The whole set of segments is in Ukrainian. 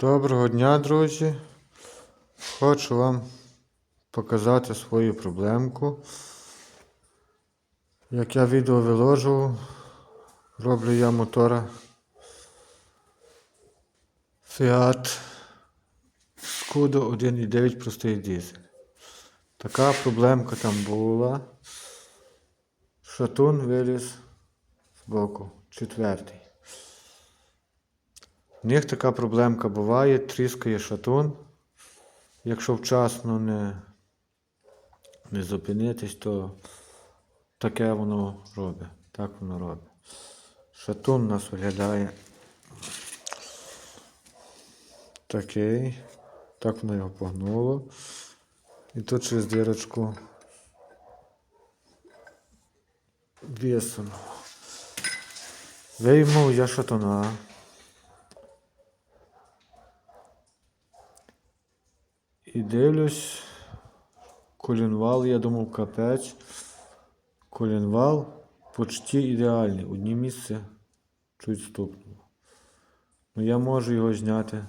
Доброго дня, друзі. Хочу вам показати свою проблемку. Як я відео виложу, роблю я мотора Fiat Scudo 1.9 простий дизель. Така проблемка там була. Шатун виліз з боку, четвертий. В них така проблемка буває, тріскає шатун. Якщо вчасно не, не зупинитись, то таке воно робить. Так воно робить. Шатун у нас виглядає такий. Так воно його погнуло. І тут через дирочку висунуло. Вийму я шатуна. І дивлюсь, колінвал, я думав, капець. Колінвал почти ідеальний. Одні місце чуть стукнуло. Ну я можу його зняти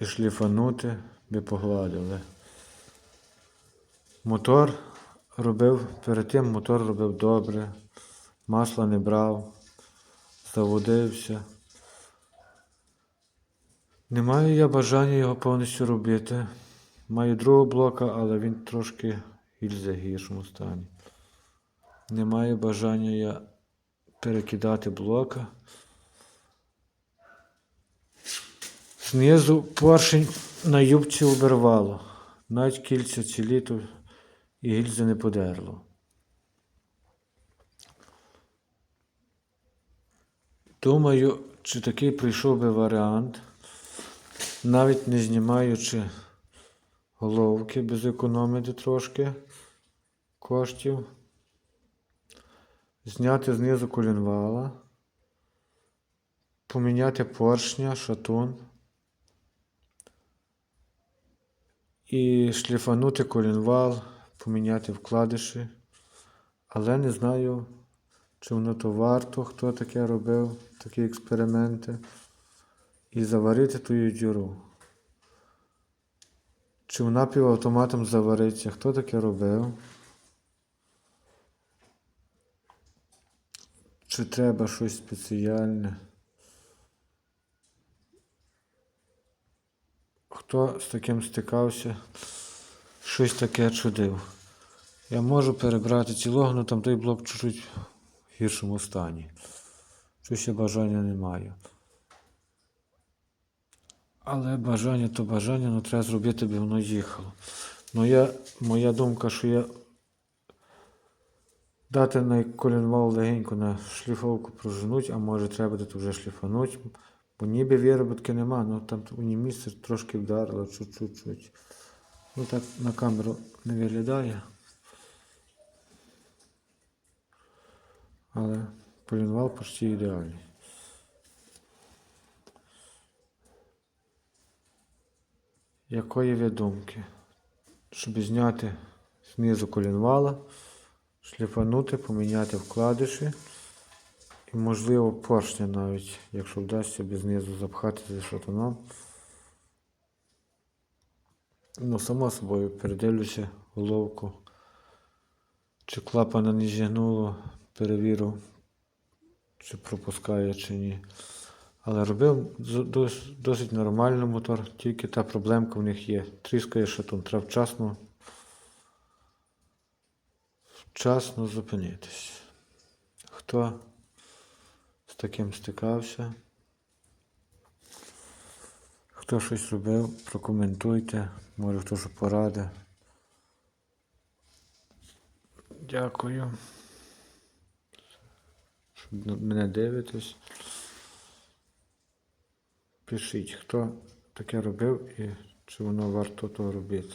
і шліфанути, би погладили. Мотор робив, перед тим мотор робив добре, масла не брав, заводився. Не маю я бажання його повністю робити. Маю другого блока, але він трошки гільза в гіршому стані. Не маю бажання я перекидати блока. Знизу поршень на юбці обірвало. Навіть кільця цілі то і гільзи не подерло. Думаю, чи такий прийшов би варіант навіть не знімаючи головки, без економити трошки коштів, зняти знизу колінвала, поміняти поршня, шатун. І шліфанути колінвал, поміняти вкладиші, але не знаю, чи воно то варто, хто таке робив, такі експерименти і заварити ту діру. Чи вона півавтоматом завариться? Хто таке робив? Чи треба щось спеціальне? Хто з таким стикався, щось таке чудив? Я можу перебрати цілого, але там той блок чуть-чуть в гіршому стані. Щось я бажання не маю. Але бажання то бажання, ну треба зробити, би воно їхало. Ну я, моя думка, що я дати на колінвал легенько на шліфовку проженуть, а може треба буде вже шліфануть. Бо ніби вироботки нема, ну там у ній місце трошки вдарило, чуть-чуть. Ну так на камеру не виглядає. Але колінвал почти ідеальний. Якої ви думки? Щоб зняти знизу колінвала, шліфанути, поміняти вкладиші і, можливо, поршня навіть, якщо вдасться без знизу запхати за шатуном. Ну, само собою передивлюся головку, чи клапана не зігнуло, перевірю, чи пропускає, чи ні. Але робив досить нормально мотор, тільки та проблемка в них є. Тріскає шатун. Треба вчасно, вчасно зупинитись. Хто з таким стикався? Хто щось робив, прокоментуйте, може хто що поради. Дякую. Що мене дивитесь. Пишіть, хто таке робив і чи воно варто того робити.